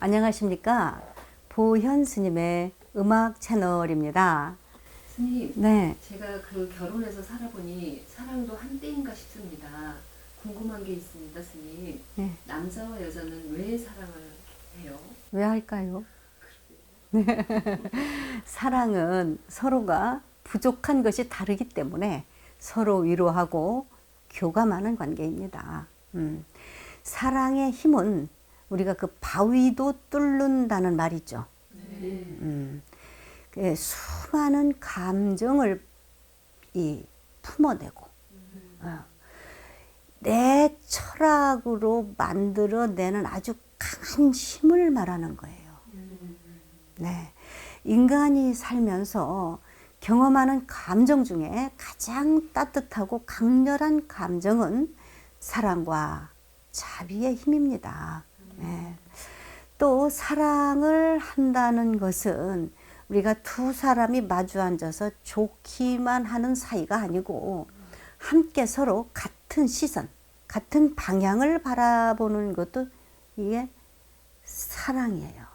안녕하십니까. 보현 스님의 음악 채널입니다. 스님, 네. 제가 그 결혼해서 살아보니 사랑도 한때인가 싶습니다. 궁금한 게 있습니다, 스님. 네. 남자와 여자는 왜 사랑을 해요? 왜 할까요? 네. 사랑은 서로가 부족한 것이 다르기 때문에 서로 위로하고 교감하는 관계입니다. 음. 사랑의 힘은 우리가 그 바위도 뚫는다는 말이죠. 음. 그 수많은 감정을 이 품어내고 어. 내 철학으로 만들어내는 아주 강한 힘을 말하는 거예요. 네. 인간이 살면서 경험하는 감정 중에 가장 따뜻하고 강렬한 감정은 사랑과 자비의 힘입니다. 네. 또 사랑을 한다는 것은 우리가 두 사람이 마주 앉아서 좋기만 하는 사이가 아니고 함께 서로 같은 시선, 같은 방향을 바라보는 것도 이게 사랑이에요.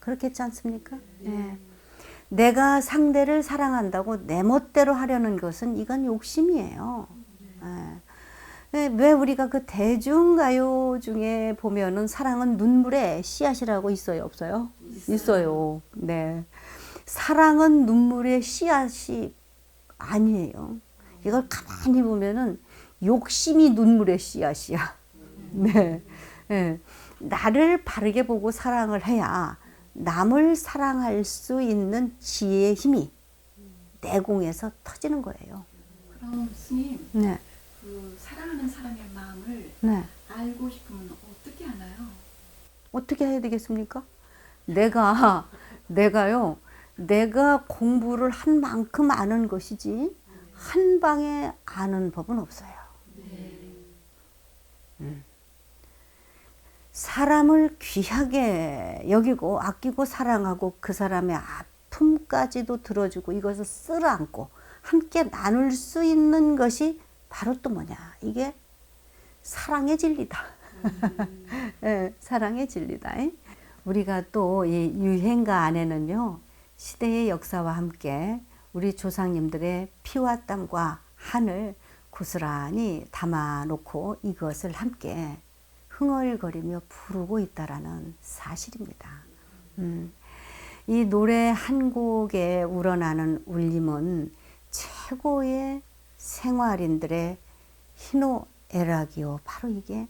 그렇겠지 않습니까? 네. 내가 상대를 사랑한다고 내 멋대로 하려는 것은 이건 욕심이에요. 네. 네, 왜 우리가 그 대중가요 중에 보면은 사랑은 눈물의 씨앗이라고 있어요, 없어요? 있어요. 네. 사랑은 눈물의 씨앗이 아니에요. 이걸 가만히 보면은 욕심이 눈물의 씨앗이야. 네. 네. 나를 바르게 보고 사랑을 해야 남을 사랑할 수 있는 지혜의 힘이 내공에서 터지는 거예요. 그럼 스님, 네. 그 사랑하는 사람의 마음을 네. 알고 싶으면 어떻게 하나요? 어떻게 해야 되겠습니까? 내가, 내가요, 내가 공부를 한 만큼 아는 것이지, 한 방에 아는 법은 없어요. 음. 사람을 귀하게 여기고 아끼고 사랑하고 그 사람의 아픔까지도 들어주고 이것을 쓸어안고 함께 나눌 수 있는 것이 바로 또 뭐냐. 이게 사랑의 진리다. 예, 사랑의 진리다. 우리가 또 이 유행가 안에는요, 시대의 역사와 함께 우리 조상님들의 피와 땀과 한을 고스란히 담아놓고 이것을 함께 흥얼거리며 부르고 있다라는 사실입니다. 음, 이 노래 한 곡에 우러나는 울림은 최고의 생활인들의 희노애락이요. 바로 이게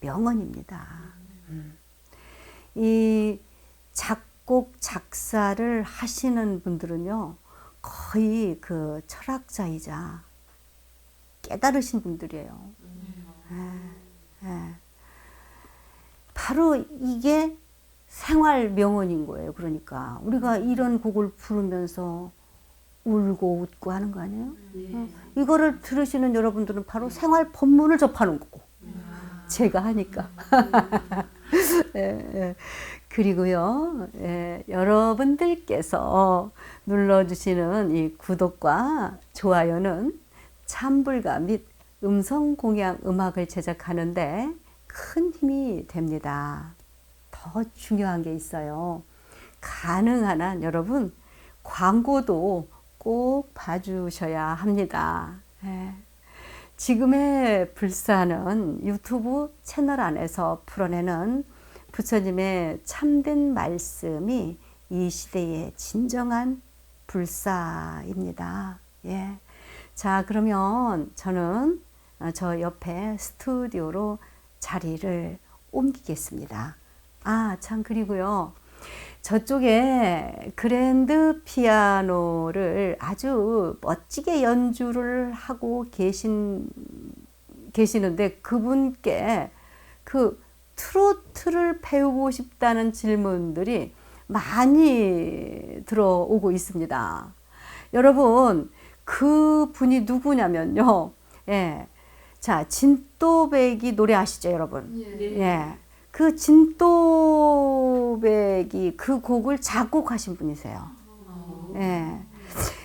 명언입니다. 음. 이 작곡, 작사를 하시는 분들은요, 거의 그 철학자이자 깨달으신 분들이에요. 예, 예. 바로 이게 생활 명언인 거예요. 그러니까 우리가 이런 곡을 부르면서 울고 웃고 하는 거 아니에요? 어, 이거를 들으시는 여러분들은 바로 생활 본문을 접하는 거고 제가 하니까 예, 예. 그리고요 예, 여러분들께서 눌러주시는 이 구독과 좋아요는 참불가 및 음성 공양 음악을 제작하는데 큰 힘이 됩니다. 더 중요한 게 있어요. 가능한 한 여러분 광고도 꼭 봐주셔야 합니다. 예. 지금의 불사는 유튜브 채널 안에서 풀어내는 부처님의 참된 말씀이 이 시대의 진정한 불사입니다. 예. 자, 그러면 저는 어, 저 옆에 스튜디오로 자리를 옮기겠습니다. 아, 참, 그리고요. 저쪽에 그랜드 피아노를 아주 멋지게 연주를 하고 계신, 계시는데 그분께 그 트로트를 배우고 싶다는 질문들이 많이 들어오고 있습니다. 여러분, 그 분이 누구냐면요. 예. 자, 진또배기 노래 아시죠, 여러분? 예. 그 진또배기 그 곡을 작곡하신 분이세요. 예.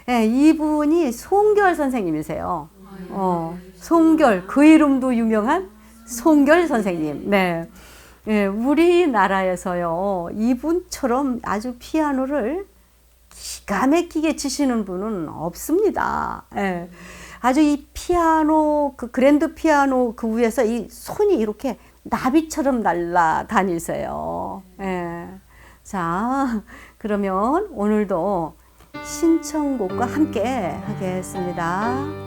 예, 이분이 송결 선생님이세요. 어, 송결 그 이름도 유명한 송결 선생님. 네. 예, 우리나라에서요, 이분처럼 아주 피아노를 기가 막히게 치시는 분은 없습니다. 예. 아주 이 피아노, 그 그랜드 피아노 그 위에서 이 손이 이렇게 나비처럼 날아다니세요. 예. 자, 그러면 오늘도 신청곡과 함께 하겠습니다.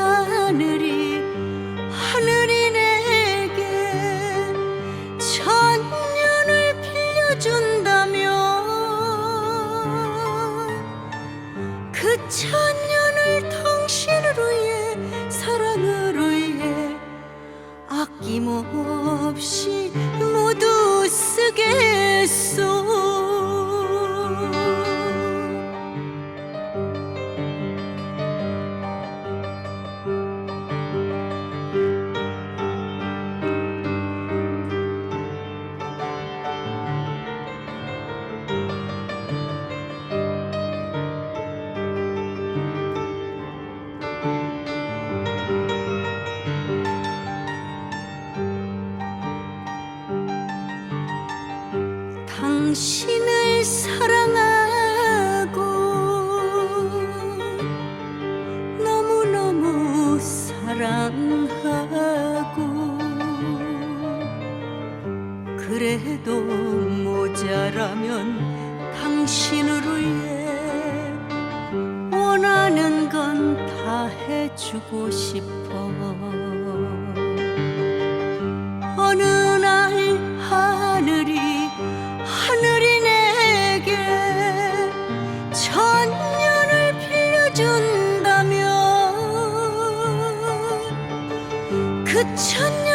하늘이 하늘이 내게 천년을 빌려준다면 그 천년을 당신을 위해 사랑을 위해 아낌없이 모두 쓰겠소 주고 싶어. 어느 날 하늘이 하늘이 내게 천년을 빌려준다면 그 천년